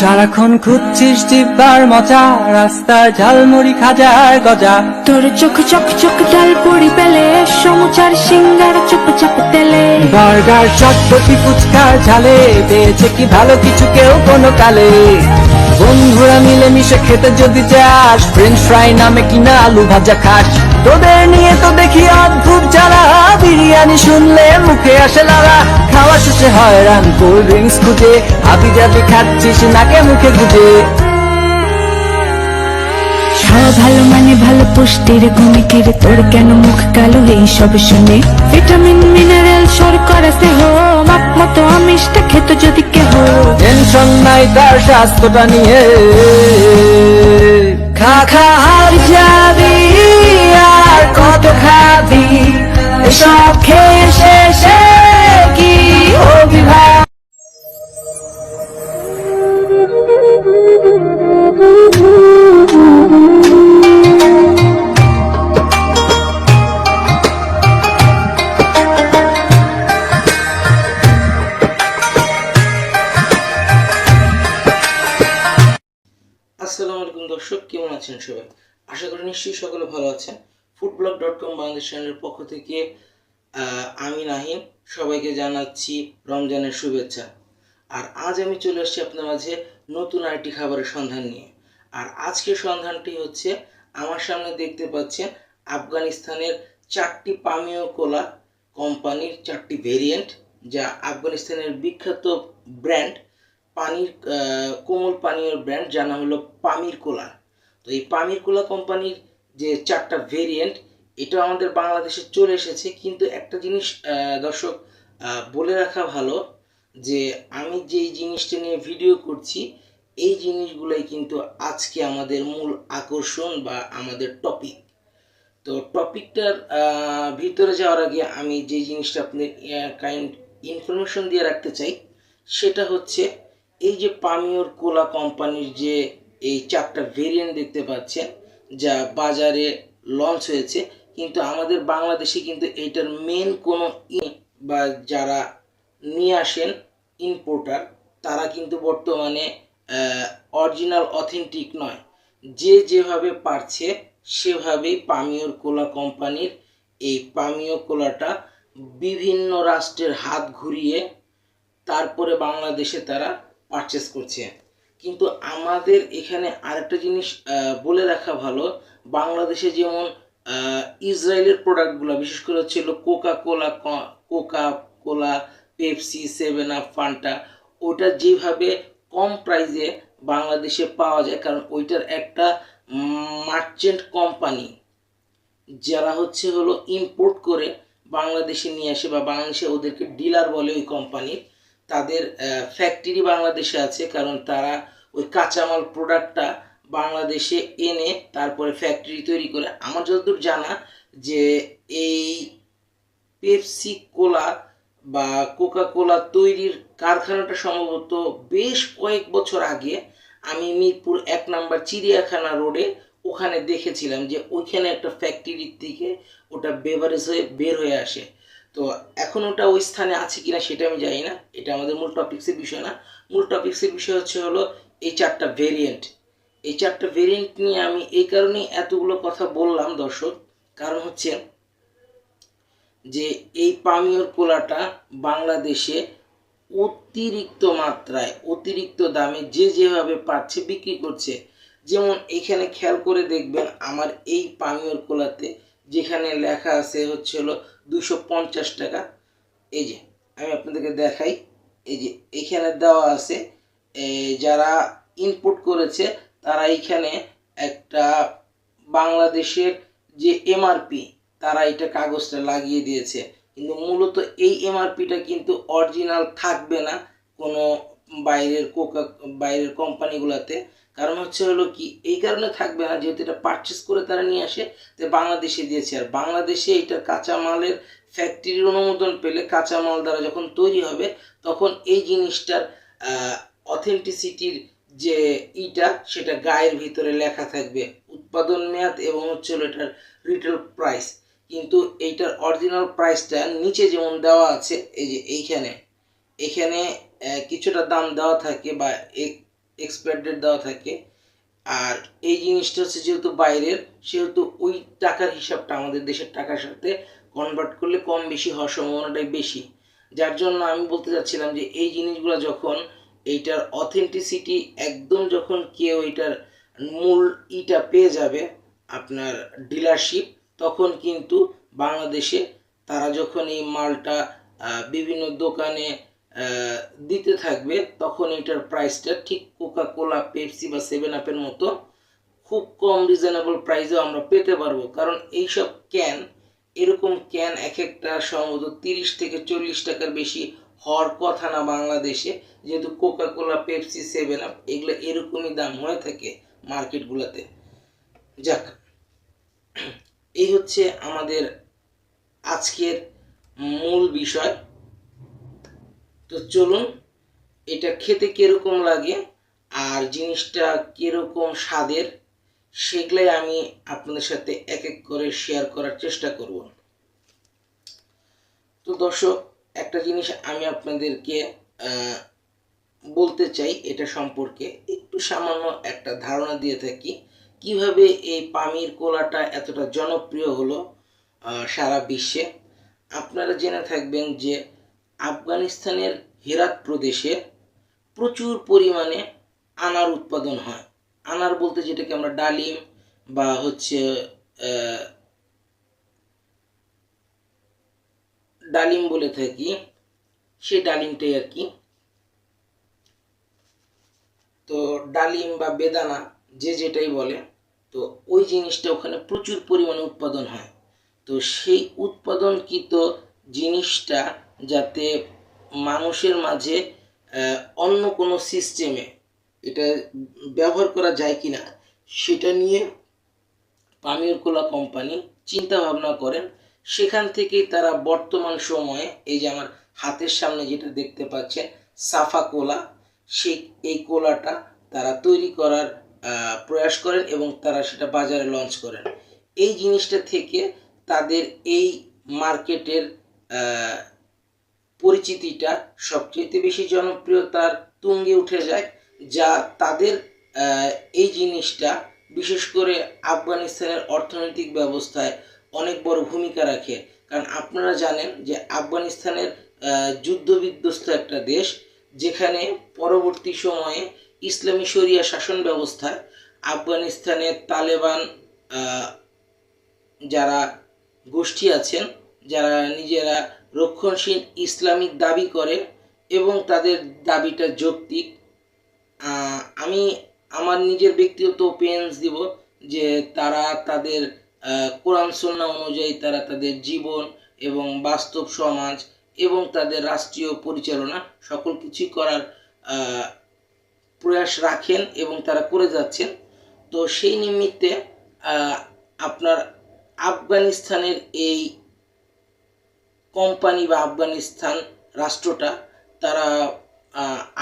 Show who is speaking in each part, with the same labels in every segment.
Speaker 1: সারাক্ষণ খুঁজছিস জিব্বার মজা রাস্তায় ঝালমুড়ি খাজার গজা।
Speaker 2: তোর চোখ চক চক ডাল পড়ি পেলে সমুচার সিঙ্গার চুপ চাপ তেলে।
Speaker 1: বার্গার চটপটি ফুচকার ঝালে পেয়েছে কি ভালো কিছু কেউ কোনো কালে? বন্ধুরা মিলে মিশে খেতে যদি যাস ফ্রেঞ্চ ফ্রাই নামে কিনা আলু ভাজা খাস। তোদের নিয়ে তো দেখি অদ্ভুত যারা বিরিয়ানি শুনলে মুখে আসে লারা খাওয়া শেষে হয়রান কোল্ড ড্রিঙ্কস খুঁজে। হাবি যাবি খাচ্ছিস নাকে মুখে গুজে
Speaker 2: খাওয়া ভালো মানে ভালো পুষ্টির ঘুমিকির তোর কেন মুখ কালো এই সব শুনে? ভিটামিন মিনারেল শর্করা দেহ মাপ মতো আমিষটা খেত যদি কেহ।
Speaker 1: টেনশন নাই তার স্বাস্থ্যটা নিয়ে। খা খা
Speaker 3: বাংলাদেশ চ্যানেলের পক্ষ থেকে আমি নাহিন সবাইকে জানাচ্ছি রমজানের শুভেচ্ছা। আর আজ আমি চলে আসছি আপনার মাঝে নতুন আরেকটি খাবারের সন্ধান নিয়ে। আর আজকের সন্ধানটি হচ্ছে, আমার সামনে দেখতে পাচ্ছেন আফগানিস্তানের চারটি পানীয় কোলা কোম্পানির চারটি ভেরিয়েন্ট যা আফগানিস্তানের বিখ্যাত ব্র্যান্ড পানির কোমল পানীয় ব্র্যান্ড যার নাম হলো পামির কোলা। তো এই পামির কোলা কোম্পানির যে চারটা ভেরিয়েন্ট এটা আমাদের বাংলাদেশে চলে এসেছে, কিন্তু একটা জিনিস দর্শক বলে রাখা ভালো যে আমি যেই জিনিসটা নিয়ে ভিডিও করছি, এই জিনিসগুলোই কিন্তু আজকে আমাদের মূল আকর্ষণ বা আমাদের টপিক তো টপিকটার ভিতরে যাওয়ার আগে আমি যে জিনিসটা আপনাদের কাইন্ড ইনফরমেশন দিয়ে রাখতে চাই, সেটা হচ্ছে এই যে পামিওর কোলা কোম্পানির যে এই চারটা ভেরিয়েন্ট দেখতে পাচ্ছেন, যা বাজারে লঞ্চ হয়েছে কিন্তু আমাদের বাংলাদেশে কিন্তু এইটার মেন কোনো ই- বা যারা নিয়ে আসেন ইম্পোর্টার তারা কিন্তু বর্তমানে অরিজিনাল অথেন্টিক নয়। যে যেভাবে পারছে, সেভাবেই পামিওর কোলা কোম্পানির এই পামিও কোলাটা বিভিন্ন রাষ্ট্রের হাত ঘুরিয়ে তারপরে বাংলাদেশে তারা পারচেস করছে। কিন্তু আমাদের এখানে আরেকটা জিনিস বলে রাখা ভালো, বাংলাদেশে যেমন ইসরায়েলের প্রোডাক্টগুলো বিশেষ করে হচ্ছিল Coca Cola Coca Cola Pepsi seven up Fanta ওটা যেভাবে কম প্রাইসে বাংলাদেশে পাওয়া যায়, কারণ ওইটার একটা মার্চেন্ট কোম্পানি যারা হচ্ছে হলো ইম্পোর্ট করে বাংলাদেশে নিয়ে আসে বা বাংলাদেশে ওদেরকে ডিলার বলে ওই কোম্পানির তাদের ফ্যাক্টরি বাংলাদেশে আছে, কারণ তারা ওই কাঁচামাল প্রোডাক্টটা বাংলাদেশে এনে তারপরে ফ্যাক্টরি তৈরি করে, আমার যতদূর জানা যে এই পেপসি কোলা বা কোকা কোলা তৈরির কারখানাটা সম্ভবত বেশ কয়েক বছর আগে আমি মিরপুর এক নাম্বার চিড়িয়াখানা রোডে ওখানে দেখেছিলাম যে ওইখানে একটা ফ্যাক্টরির থেকে ওটা বেভারেজ হয়ে বের হয়ে আসে। তো এখন ওটা ওই স্থানে আছে কিনা সেটা আমি জানি না, এটা আমাদের মূল টপিক্সের বিষয় না। মূল টপিক্সের বিষয় হচ্ছে হলো এই চারটা ভেরিয়েন্ট এই চারটা ভেরিয়েন্ট নিয়ে আমি এই কারণেই এতগুলো কথা বললাম দর্শক। কারণ হচ্ছে যে এই পানীয়র কোলাটা বাংলাদেশে অতিরিক্ত মাত্রায়, অতিরিক্ত দামে যে যেভাবে পাচ্ছে, বিক্রি করছে। যেমন এখানে খেয়াল করে দেখবেন আমার এই পানীয়র কোলাতে যেখানে লেখা আছে হচ্ছে হলো দুশো টাকা। এই যে, আমি আপনাদেরকে দেখাই। এই যে, এখানে দেওয়া আছে যারা ইনপুট করেছে তারা এইখানে একটা বাংলাদেশের যে এমআরপি তারা এটা কাগজটা লাগিয়ে দিয়েছে। কিন্তু মূলত এই এমআরপিটা কিন্তু অরিজিনাল থাকবে না কোনো বাইরের কোকা, বাইরের কোম্পানিগুলোতে। কারণ হচ্ছে হলো কি, এই কারণে থাকবে না, যেহেতু এটা পারচেস করে তারা নিয়ে আসে, তো বাংলাদেশে দিয়েছে। আর বাংলাদেশে এটা কাঁচামালের ফ্যাক্টরির অনুমোদন পেলে কাঁচামাল দ্বারা যখন তৈরি হবে, তখন এই জিনিসটার অথেন্টিসিটির যে ইটা, সেটা গায়ের ভিতরে লেখা থাকবে উৎপাদন মেয়াদ এবং হচ্ছে এটার রিটেল প্রাইস কিন্তু এইটার অরিজিনাল প্রাইসটা নিচে যেমন দেওয়া আছে, এই যে এইখানে, এখানে কিছুটা দাম দেওয়া থাকে বা এক্সপায়ার ডেট দেওয়া থাকে। আর এই জিনিসটা হচ্ছে যেহেতু বাইরের, সেহেতু ওই টাকার হিসাবটা আমাদের দেশের টাকার সাথে কনভার্ট করলে কম বেশি হওয়ার সম্ভাবনাটাই বেশি। যার জন্য আমি বলতে চাচ্ছিলাম যে এই জিনিসগুলো যখন এইটার অথেন্টিসিটি একদম যখন কেউ এটার মূল ইটা পেয়ে যাবে আপনার ডিলারশিপ তখন কিন্তু বাংলাদেশে তারা যখন এই মালটা বিভিন্ন দোকানে দিতে থাকবে, তখন এটার প্রাইসটা ঠিক কোকা কোলা পেপসি বা সেভেন আপের মতো খুব কম রিজনেবল প্রাইসেও আমরা পেতে পারব। কারণ এইসব ক্যান এরকম ক্যান এক একটা সম্ভবত তিরিশ থেকে চল্লিশ টাকার বেশি হওয়ার কথা না বাংলাদেশে, যেহেতু Coca Cola Pepsi seven up এগুলো এরকমই দাম হয়ে থাকে মার্কেটগুলোতে। যাক, এই হচ্ছে আমাদের আজকের মূল বিষয়। তো চলুন, এটা খেতে কীরকম লাগে আর জিনিসটা কীরকম স্বাদের, সেগুলাই আমি আপনাদের সাথে এক এক করে শেয়ার করার চেষ্টা করব। তো দর্শক একটা জিনিস আমি আপনাদেরকে বলতে চাই এটা সম্পর্কে, একটু সামান্য একটা ধারণা দিয়ে থাকি। কীভাবে এই পামির কোলাটা এতটা জনপ্রিয় হলো সারা বিশ্বে? আপনারা জেনে থাকবেন যে আফগানিস্তানের হেরাত প্রদেশে প্রচুর পরিমাণে আনার উৎপাদন হয়। আনার বলতে যেটাকে আমরা ডালিম বা হচ্ছে আহ, ডালিম বলে থাকি সেই ডালিমটাই আর কি। তো ডালিম বা বেদানা যে যেটাই বলে, তো ওই জিনিসটা ওখানে প্রচুর পরিমাণে উৎপাদন হয়। তো সেই উৎপাদনকৃত জিনিসটা যাতে মানুষের মাঝে অন্য কোনো সিস্টেমে এটা ব্যবহার করা যায় কিনা, সেটা নিয়ে পামির কোলা কোম্পানি চিন্তা ভাবনা করেন। সেখান থেকেই তারা বর্তমান সময়ে এই যে আমার হাতের সামনে যেটা দেখতে পাচ্ছেন, সাফা কোলা, সেই এই কোলাটা তারা তৈরি করার প্রয়াস করেন এবং তারা সেটা বাজারে লঞ্চ করেন। এই জিনিসটা থেকে তাদের এই মার্কেটের পরিচিতিটা সবচেয়ে বেশি জনপ্রিয়তার তুঙ্গে উঠে যায়, যা তাদের এই জিনিসটা বিশেষ করে আফগানিস্তানের অর্থনৈতিক ব্যবস্থায় অনেক বড় ভূমিকা রাখে। কারণ আপনারা জানেন যে আফগানিস্তানের যুদ্ধবিধ্বস্ত একটা দেশ, যেখানে পরবর্তী সময়ে ইসলামী শরিয়া শাসন ব্যবস্থায় আফগানিস্তানের তালেবান যারা গোষ্ঠী আছেন, যারা নিজেরা রক্ষণশীল ইসলামিক দাবি করে এবং তাদের দাবিটা যৌক্তিক আমি আমার নিজের ব্যক্তিগত ওপিনিয়ন্স দিব যে তারা তাদের কোরআন, সন্না অনুযায়ী তারা তাদের জীবন এবং বাস্তব সমাজ এবং তাদের রাষ্ট্রীয় পরিচালনা সকল কিছুই করার প্রয়াস রাখেন এবং তারা করে যাচ্ছেন। তো সেই নিমিত্তে আপনার আফগানিস্তানের এই কোম্পানি বা আফগানিস্তান রাষ্ট্রটা তারা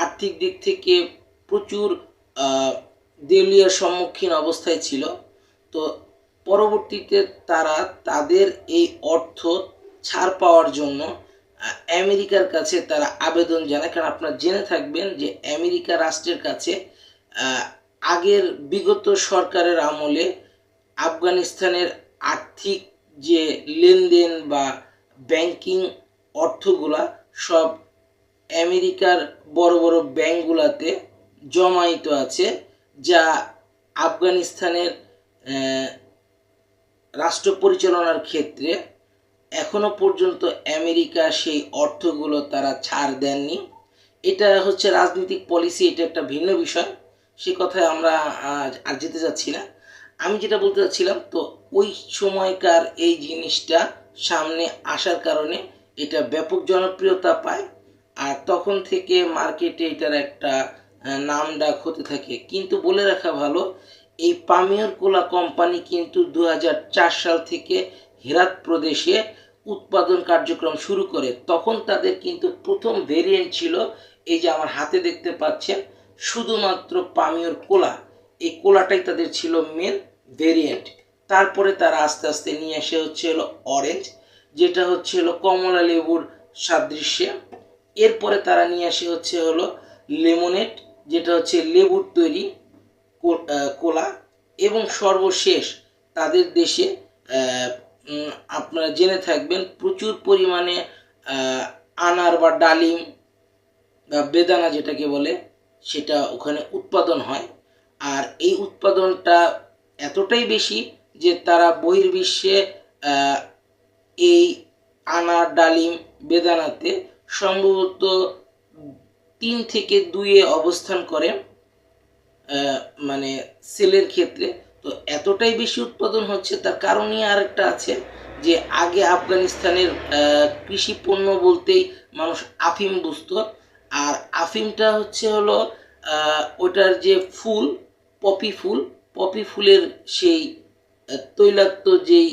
Speaker 3: আর্থিক দিক থেকে প্রচুর দেউলিয়ার সম্মুখীন অবস্থায় ছিল। তো পরবর্তীতে তারা তাদের এই অর্থ ছাড় পাওয়ার জন্য আমেরিকার কাছে তারা আবেদন জানায়। কারণ আপনারা জেনে থাকবেন যে আমেরিকা রাষ্ট্রের কাছে আগের বিগত সরকারের আমলে আফগানিস্তানের আর্থিক যে লেনদেন বা ব্যাংকিং অর্থগুলা সব আমেরিকার বড় বড় ব্যাংকগুলোতে জমায়িত আছে, যা আফগানিস্তানের রাষ্ট্র পরিচালনার ক্ষেত্রে এখনও পর্যন্ত আমেরিকা সেই অর্থগুলো তারা ছাড় দেননি। এটা হচ্ছে রাজনৈতিক পলিসি এটা একটা ভিন্ন বিষয়। সে কথায় আমরা আর যেতে যাচ্ছি না। আমি যেটা বলতে চাচ্ছিলাম তো ওই সময়কার এই জিনিসটা সামনে আসার কারণে এটা ব্যাপক জনপ্রিয়তা পায় আর তখন থেকে মার্কেটে এটার একটা নাম ডাক হতে থাকে। কিন্তু বলে রাখা ভালো এই পামিয়র কোলা কোম্পানি কিন্তু দু হাজার চার সাল থেকে হেরাত প্রদেশে উৎপাদন কার্যক্রম শুরু করে। তখন তাদের কিন্তু প্রথম ভেরিয়েন্ট ছিল এই যে আমার হাতে দেখতে পাচ্ছেন, শুধুমাত্র পামিয়র কোলা। এই কোলাটাই তাদের ছিল মেন ভেরিয়েন্ট তারপরে তারা আস্তে আস্তে নিয়ে এসে হচ্ছে হলো অরেঞ্জ যেটা হচ্ছে হলো কমলা লেবুর সাদৃশ্যে। এরপরে তারা নিয়ে আসে হচ্ছে হলো লেমনেড যেটা হচ্ছে লেবুর তৈরি কোলা এবং সর্বশেষ তাদের দেশে আপনারা জেনে থাকবেন প্রচুর পরিমাণে আনার বা ডালিম বা বেদানা যেটাকে বলে, সেটা ওখানে উৎপাদন হয়। আর এই উৎপাদনটা এতটাই বেশি যে তারা বহির্বিশ্বে এই আনার, ডালিম, বেদানাতে সম্ভবত তিন থেকে দুইয়ে অবস্থান করে। মানে সেলের ক্ষেত্রে, তো এতটাই বেশি উৎপাদন হচ্ছে, তার কারণই আরেকটা আছে যে আগে আফগানিস্তানের কৃষি পণ্য বলতেই মানুষ আফিম বুঝতো। আর আফিমটা হচ্ছে হলো ওটার যে ফুল, পপি ফুল, পপি ফুলের সেই তৈলাক্ত যেই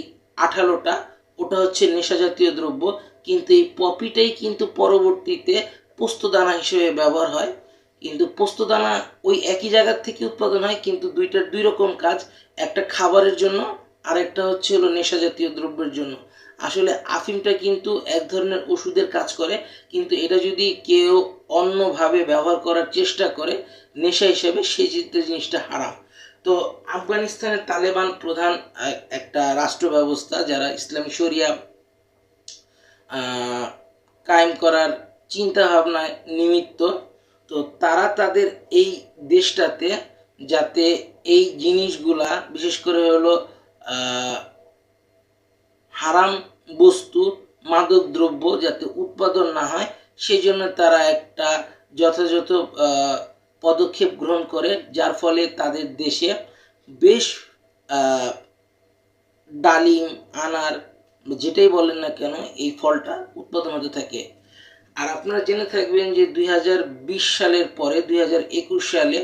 Speaker 3: আঠালোটা, ওটা হচ্ছে নেশাজাতীয় দ্রব্য। কিন্তু এই পপিটাই কিন্তু পরবর্তীতে পোস্তদানা হিসেবে ব্যবহার হয়। কিন্তু পোস্তদানা ওই একই জায়গার থেকে উৎপাদন হয়, কিন্তু দুইটার দুই রকম কাজ। একটা খাবারের জন্য আর একটা হচ্ছে হলো নেশা জাতীয় দ্রব্যের জন্য। আসলে আফিমটা কিন্তু এক ধরনের ওষুধের কাজ করে, কিন্তু এটা যদি কেউ অন্যভাবে ব্যবহার করার চেষ্টা করে, নেশা হিসেবে সেই জিনিসটা হারাম। তো আফগানিস্তানের তালেবান প্রধান একটা রাষ্ট্র ব্যবস্থা যারা ইসলামী শরিয়া কায়েম করার চিন্তা ভাবনায় নিমিত্ত তো তারা তাদের এই দেশটাতে যাতে এই জিনিসগুলা, বিশেষ করে হলো হারাম বস্তু মাদক দ্রব্য যাতে উৎপাদন না হয় সেই জন্য তারা একটা যথাযথ পদক্ষেপ গ্রহণ করে, যার ফলে তাদের দেশে বেশ ডালিম, আনার, যেটাই বলেন না কেন, এই ফলটা উৎপাদন হতে থাকে। আর আপনারা জেনে থাকবেন যে দুই হাজার বিশ সালের পরে, দুই হাজার একুশ সালে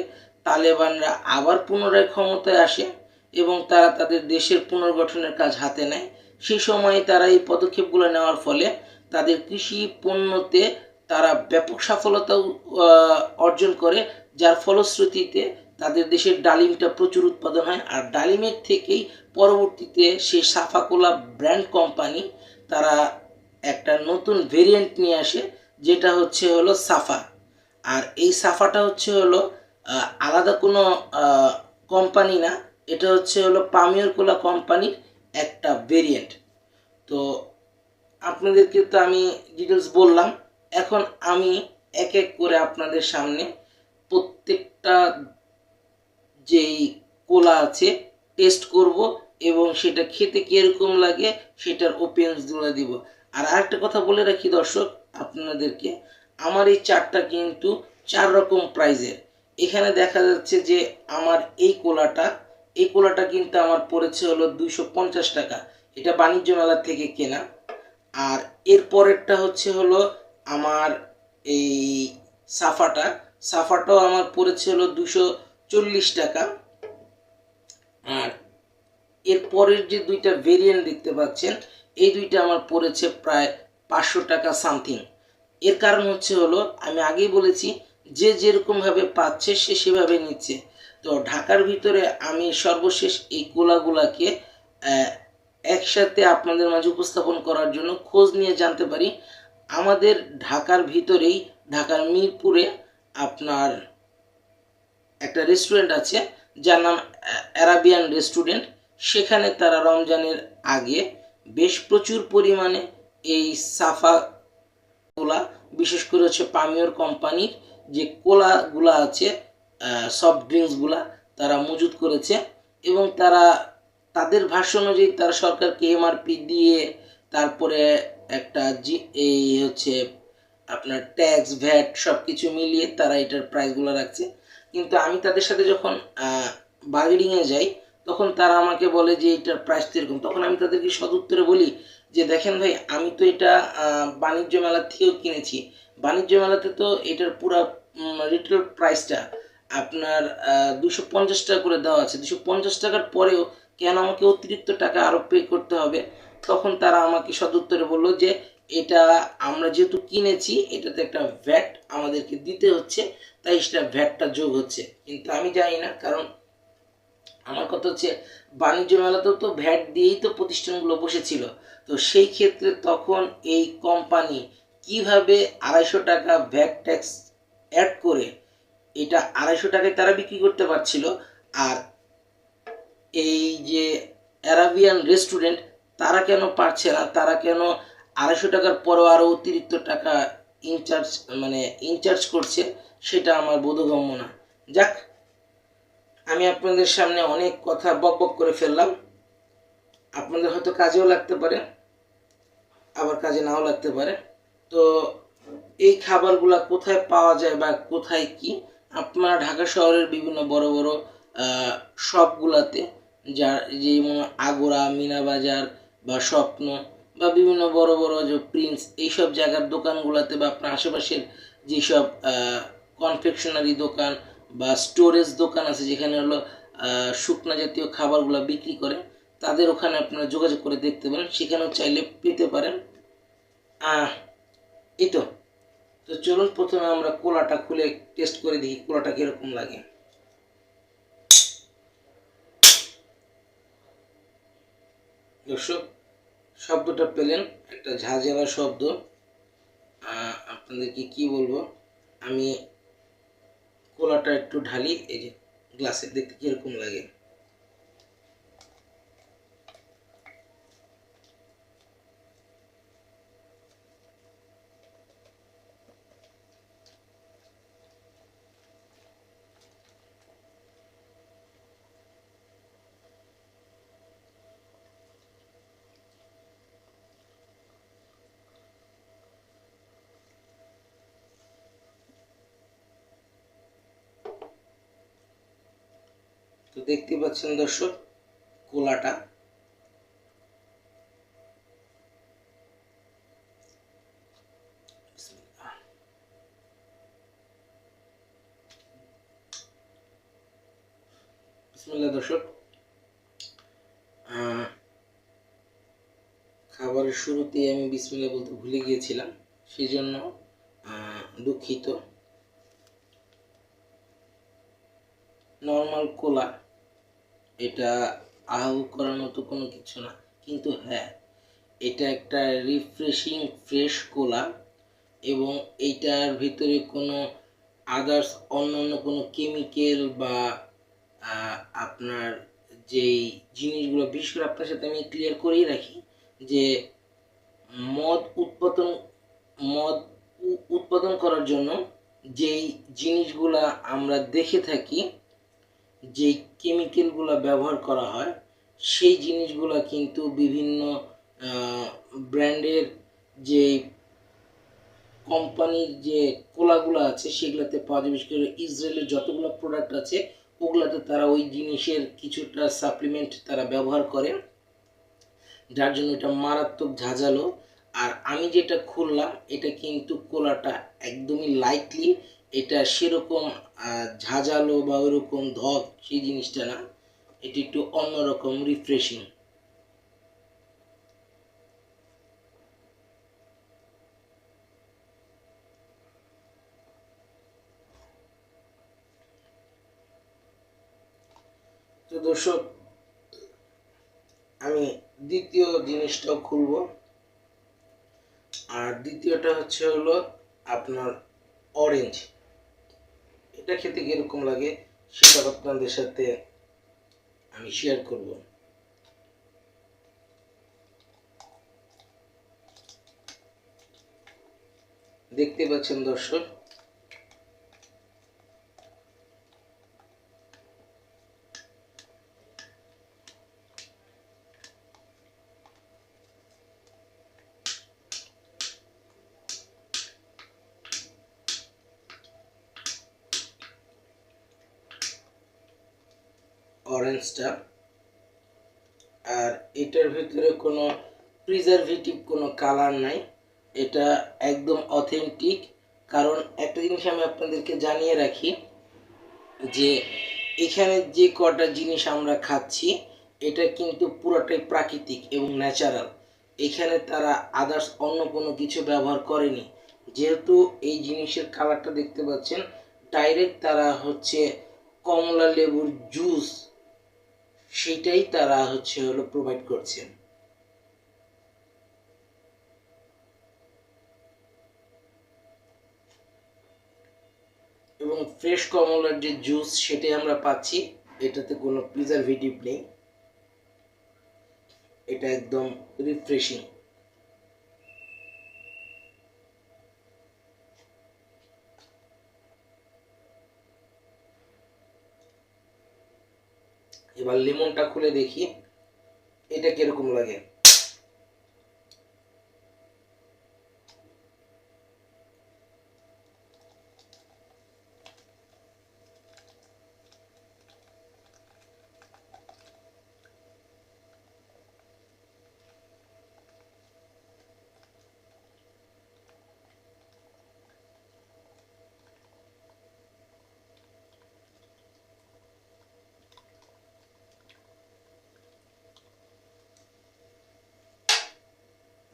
Speaker 3: তালেবানরা আবার পুনরায় ক্ষমতায় আসে এবং তারা তাদের দেশের পুনর্গঠনের কাজ হাতে নেয়। সেই সময়ে তারা এই পদক্ষেপগুলো নেওয়ার ফলে তাদের কৃষি পণ্যতে তারা ব্যাপক সফলতা অর্জন করে, যার ফলশ্রুতিতে তাদের দেশের ডালিমটা প্রচুর উৎপাদন হয়। আর ডালিমের থেকেই পরবর্তীতে সেই সাফাকোলা ব্র্যান্ড কোম্পানি তারা একটা নতুন ভেরিয়েন্ট নিয়ে আসে, যেটা হচ্ছে হলো সাফা আর এই সাফাটা হচ্ছে হলো আলাদা কোনো কোম্পানি না, এটা হচ্ছে হলো পামিয়র কোলা কোম্পানির একটা ভেরিয়েন্ট তো আপনাদেরকে তো আমি ডিটেলস বললাম, এখন আমি এক এক করে আপনাদের সামনে প্রত্যেকটা যেই কোলা আছে টেস্ট করব এবং সেটা খেতে কীরকম লাগে, সেটার ওপিনিয়ন্সগুলো দিব। আর আরেকটা কথা বলে রাখি দর্শক, আপনাদেরকে, আমার এই চারটা কিন্তু চার রকম প্রাইজের। এখানে দেখা যাচ্ছে যে আমার এই কোলাটা এই কোলাটা কিন্তু আমার পড়েছে হলো দুইশো পঞ্চাশ টাকা। এটা বাণিজ্য মেলা থেকে কেনা। আর এর পরেরটা হচ্ছে হলো আমার এই সাফাটা। সাফাটাও আমার পড়েছে হলো দুশো টাকা। আর এর পরের যে দুইটা ভেরিয়েন্ট দেখতে পাচ্ছেন এই দুইটা আমার পড়েছে প্রায় পাঁচশো টাকা সামথিং। এর কারণ হচ্ছে হলো, আমি আগেই বলেছি, যে যেরকমভাবে পাচ্ছে সে সেভাবে নিচ্ছে। তো ঢাকার ভিতরে আমি সর্বশেষ এই কোলাগুলাকে একসাথে আপনাদের মাঝে উপস্থাপন করার জন্য খোঁজ নিয়ে জানতে পারি। আমাদের ঢাকার ভিতরেই, ঢাকার মিরপুরে আপনার একটা রেস্টুরেন্ট আছে, যার নাম অ্যারাবিয়ান রেস্টুরেন্ট। সেখানে তারা রমজানের আগে বেশ প্রচুর পরিমাণে এই সাফা কোলা বিশেষ করে হচ্ছে পামিওর কোম্পানির যে কোলাগুলা আছে সফট ড্রিঙ্কসগুলা তারা মজুত করেছে এবং তারা, তাদের ভাষ্য অনুযায়ী তারা সরকারকে এমআরপি দিয়ে তারপরে একটা জি, এই হচ্ছে আপনার ট্যাক্স ভ্যাট সব কিছু মিলিয়ে তারা এটার প্রাইসগুলো রাখছে। কিন্তু আমি তাদের সাথে যখন বার্গেনিংয়ে যাই তখন তারা আমাকে বলে যে এটার প্রাইস তো এরকম। তখন আমি তাদেরকে সদুত্তরে বলি যে, দেখেন ভাই, আমি তো এটা বাণিজ্য মেলা থেকেও কিনেছি। বাণিজ্য মেলাতে তো এটার পুরো রিটেল প্রাইসটা আপনার দুশো পঞ্চাশ টাকা করে দেওয়া আছে। দুশো পঞ্চাশ টাকার পরেও কেন আমাকে অতিরিক্ত টাকা আরও পে করতে হবে? তখন তারা আমাকে সদুত্তরে বলল যে, এটা আমরা যেহেতু কিনেছি, এটাতে একটা ভ্যাট আমাদেরকে দিতে হচ্ছে, তাই সেটা ভ্যাটটা যোগ হচ্ছে। কিন্তু আমি জানি না, কারণ আমার কথা হচ্ছে, বাণিজ্য মেলাতেও তো ভ্যাট দিয়েই তো প্রতিষ্ঠানগুলো বসেছিল। তো সেই ক্ষেত্রে তখন এই কোম্পানি কীভাবে আড়াইশো টাকা ভ্যাট ট্যাক্স অ্যাড করে এটা আড়াইশো টাকায় তারা বিক্রি করতে পারছিল, আর এই যে অ্যারাবিয়ান রেস্টুরেন্ট তারা কেন পারছে না? তারা কেন আড়াইশো টাকার পরও আরও অতিরিক্ত টাকা ইনচার্জ মানে ইনচার্জ করছে, সেটা আমার বোধগম্য না। যাক আমি আপনাদের সামনে অনেক কথা বক বক করে ফেললাম। আপনাদের হয়তো কাজেও লাগতে পারে, আবার কাজে নাও লাগতে পারে। তো এই খাবারগুলা কোথায় পাওয়া যায় বা কোথায় কি? আপনারা ঢাকা শহরের বিভিন্ন বড় বড় শপগুলাতে যা, যেমন আগোড়া মিনা বাজার বা স্বপ্ন বা বিভিন্ন বড় বড় যে প্রিন্স, এইসব জায়গার দোকানগুলোতে বা আপনার আশেপাশের যেসব কনফেকশনারি দোকান বা স্টোরেজ দোকান আছে যেখানে হলো শুকনা জাতীয় খাবারগুলো বিক্রি করে, তাদের ওখানে আপনারা যোগাযোগ করে দেখতে পারেন। সেখানেও চাইলে পেতে পারেন। এই তো। তো চলুন, প্রথমে আমরা কোলাটা খুলে টেস্ট করে দেখি কোলাটা কীরকম লাগে। দর্শক, শব্দটা পেলেন, একটা ঝাঁঝালা শব্দ। আপনাদেরকে কি বলব? আমি কোলাটা একটু ঢালি এই যে গ্লাসে দেখতে কীরকম লাগে? তো দেখতে পাচ্ছেন দর্শক, কোলাটা। বিসমিল্লাহ দর্শক। খাবারের শুরুতেই আমি বিসমিল্লাহ বলতে ভুলে গিয়েছিলাম সেই জন্য দুঃখিত। Normal cola. এটা আহু করার মতো কোনো কিছু না। কিন্তু হ্যাঁ এটা একটা রিফ্রেশিং ফ্রেশ কোলা এবং এইটার ভিতরে কোনো আদার্স অন্যান্য কোনো কেমিক্যাল বা আপনার যেই জিনিসগুলো, বিশেষ আপনার সাথে আমি ক্লিয়ার করেই রাখি যে মদ উৎপাদন মদ উৎপাদন করার জন্য যেই জিনিসগুলা আমরা দেখে থাকি যে কেমিক্যালগুলো ব্যবহার করা হয়, সেই জিনিসগুলো কিন্তু বিভিন্ন ব্র্যান্ডের যে কোম্পানির যে কোলাগুলো আছে, সেগুলোতে পাওয়া যায়। বিশেষ করে ইসরায়েলের যতগুলো প্রোডাক্ট আছে, ওগুলাতে তারা ওই জিনিসের কিছুটা সাপ্লিমেন্ট তারা ব্যবহার করে। যার জন্য এটা মারাত্মক ঝাঁঝালো। আর আমি যেটা খুললাম, এটা কিন্তু কোলাটা একদমই লাইটলি এটা সেরকম ঝাঁঝালো বা ওইরকম ধক সেই জিনিসটা না। এটি একটু অন্যরকম রিফ্রেশিং তো দর্শক, আমি দ্বিতীয় জিনিসটাও খুলব। আর দ্বিতীয়টা হচ্ছে হলো আপনার অরেঞ্জ এটা খেতে কীরকম লাগে সেটা আপনাদের সাথে আমি শেয়ার করব। দেখতে পাচ্ছেন দর্শক অরেঞ্জটা আর এটার ভিতরে কোনো প্রিজারভেটিভ কোনো কালার নাই। এটা একদম অথেন্টিক কারণ একটা জিনিস আমি আপনাদেরকে জানিয়ে রাখি, যে এখানে যে কটা জিনিস আমরা খাচ্ছি, এটা কিন্তু পুরোটাই প্রাকৃতিক এবং ন্যাচারাল এখানে তারা আদার্স অন্য কোনো কিছু ব্যবহার করেনি। যেহেতু এই জিনিসের কালারটা দেখতে পাচ্ছেন ডাইরেক্ট তারা হচ্ছে কমলা লেবুর জুস সেটাই তারা হচ্ছে হলো প্রোভাইড করছেন। এবং ফ্রেশ কমলার যে জুস সেটাই আমরা পাচ্ছি, এটাতে কোনো প্রিজারভেটিভ নেই। এটা একদম রিফ্রেশিং এবার লেমনটা খুলে দেখি এটা কীরকম লাগে?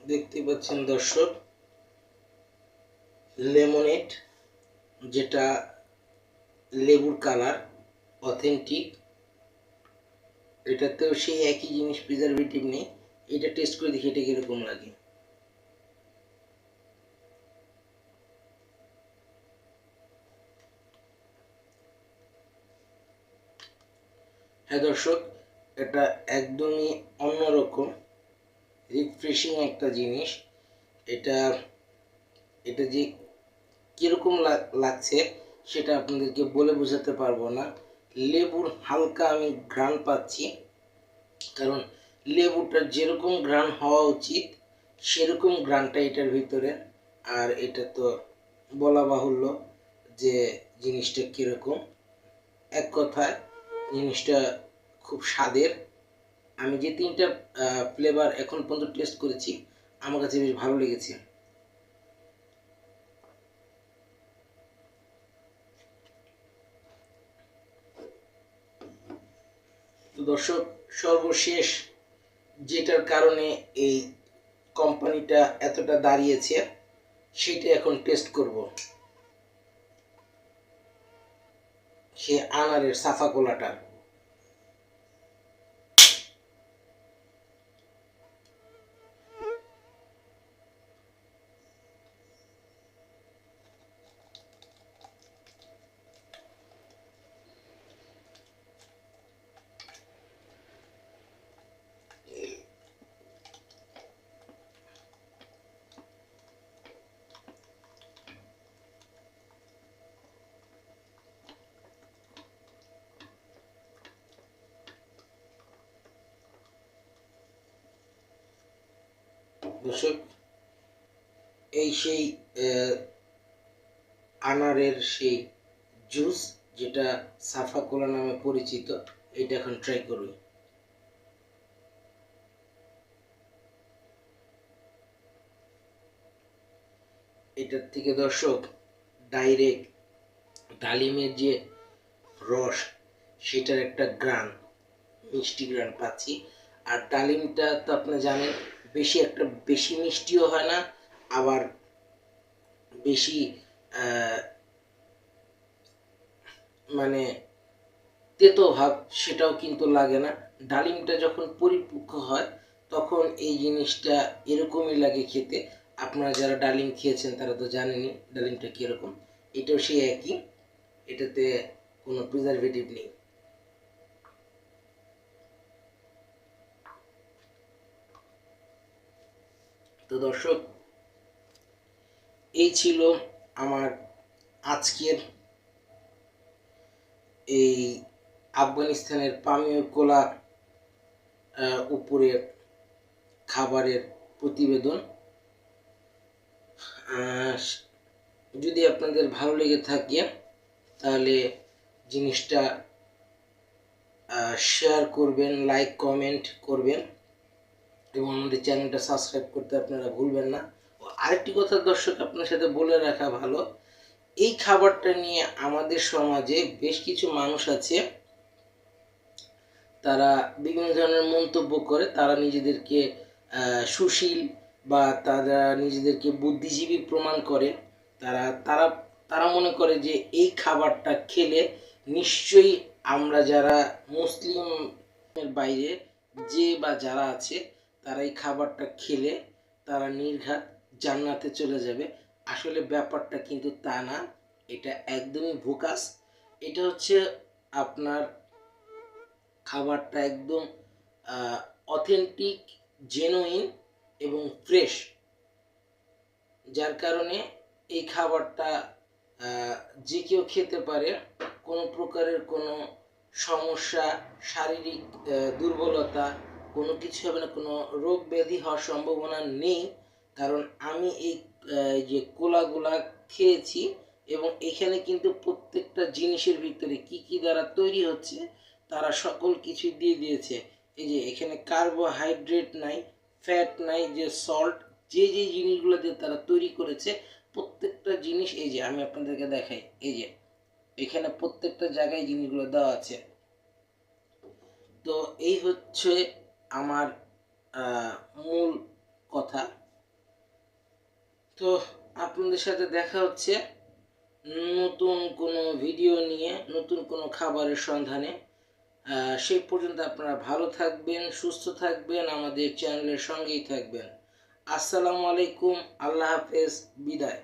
Speaker 3: দেখতে পাচ্ছেন দর্শক লেমনেড যেটা লেবুর কালার অথেন্টিক এটাতেও সেই একই জিনিস প্রিজারভেটিভ নেই। এটা টেস্ট করে দেখি এটা কীরকম লাগে। হ্যাঁ দর্শক, এটা একদমই অন্যরকম। রিফ্রেশিং একটা জিনিস, এটা এটা যে কীরকম লাগছে সেটা আপনাদেরকে বলে বোঝাতে পারব না। লেবুর হালকা আমি ঘ্রাণ পাচ্ছি, কারণ লেবুটার যেরকম ঘ্রাণ হওয়া উচিত, সেরকম ঘ্রাণটা এটার ভিতরে। আর এটা তো বলা বাহুল্য যে জিনিসটা কীরকম। এক কথায়, জিনিসটা খুব স্বাদের। আমি যে তিনটা ফ্লেভার এখন পর্যন্ত টেস্ট করেছি, আমার কাছে বেশ ভালো লেগেছে। তো দর্শক, সর্বশেষ যেটার কারণে এই কোম্পানিটা এতটা দাঁড়িয়েছে, সেটা এখন টেস্ট করব। সে আনারের সাফা কোলাটা দর্শক এই সেই আনারের সেই জুস যেটা সাফা কোলা নামে পরিচিত, এটা এখন ট্রাই করুন। এটার থেকে দর্শক ডাইরেক্ট ডালিমের যে রস, সেটার একটা গ্রান, মিষ্টি গ্রান পাচ্ছি। আর ডালিমটা তো আপনি জানেন, বেশি একটা, বেশি মিষ্টিও হয় না, আবার বেশি মানে তেতো ভাব সেটাও কিন্তু লাগে না। ডালিমটা যখন পরিপক্ক হয়, তখন এই জিনিসটা এরকমই লাগে খেতে। আপনারা যারা ডালিম খেয়েছেন, তারা তো জানেনি ডালিমটা কীরকম। এটাও সেই একই, এটাতে কোনো প্রিজারভেটিভ নেই। তো দর্শক এই ছিল আমার আজকের এই আফগানিস্তানের পানীয় কোলা উপরের খাবারের প্রতিবেদন। যদি আপনাদের ভালো লেগে থাকে, তাহলে জিনিসটা শেয়ার করবেন লাইক কমেন্ট করবেন। এবং আমাদের চ্যানেলটা সাবস্ক্রাইব করতে আপনারা ভুলবেন না। আরেকটি কথা দর্শক আপনার সাথে বলে রাখা ভালো। এই খাবারটা নিয়ে আমাদের সমাজে বেশ কিছু মানুষ আছে, তারা বিভিন্ন ধরনের মন্তব্য করে। তারা নিজেদেরকে সুশীল বা তারা নিজেদেরকে বুদ্ধিজীবী প্রমাণ করে। তারা তারা তারা মনে করে যে এই খাবারটা খেলে নিশ্চয়ই আমরা যারা মুসলিমের বাইরে যে বা যারা আছে, তারা এই খাবারটা খেলে, তারা নির্ঘাত জান্নাতে চলে যাবে। আসলে ব্যাপারটা কিন্তু তা না, এটা একদমই ভোকাস। এটা হচ্ছে আপনার খাবারটা একদম অথেন্টিক জেনুইন এবং ফ্রেশ যার কারণে এই খাবারটা যে কেউ খেতে পারে, কোনো প্রকারের কোনো সমস্যা, শারীরিক দুর্বলতা, কোনো কিছু হবে না, কোনো রোগ ব্যাধি হওয়ার সম্ভাবনা নেই। কারণ আমি এই যে কোলাগুলা খেয়েছি এবং এখানে কিন্তু প্রত্যেকটা জিনিসের ভিতরে কি কি দ্বারা তৈরি হচ্ছে, তারা সকল কিছু দিয়ে দিয়েছে। এই যে এখানে কার্বোহাইড্রেট নাই ফ্যাট নাই, যে সল্ট যে যে জিনিসগুলো দিয়ে তারা তৈরি করেছে, প্রত্যেকটা জিনিস, এই যে আমি আপনাদেরকে দেখাই, এই যে এখানে প্রত্যেকটা জায়গায় জিনিসগুলো দেওয়া আছে। তো এই হচ্ছে আমার মূল কথা। তো আপনাদের সাথে দেখা হচ্ছে নতুন কোনো ভিডিও নিয়ে, নতুন কোনো খাবারের সন্ধানে। সেই পর্যন্ত আপনারা ভালো থাকবেন, সুস্থ থাকবেন, আমাদের চ্যানেলের সঙ্গেই থাকবেন। আসসালামু আলাইকুম, আল্লাহ হাফেজ, বিদায়।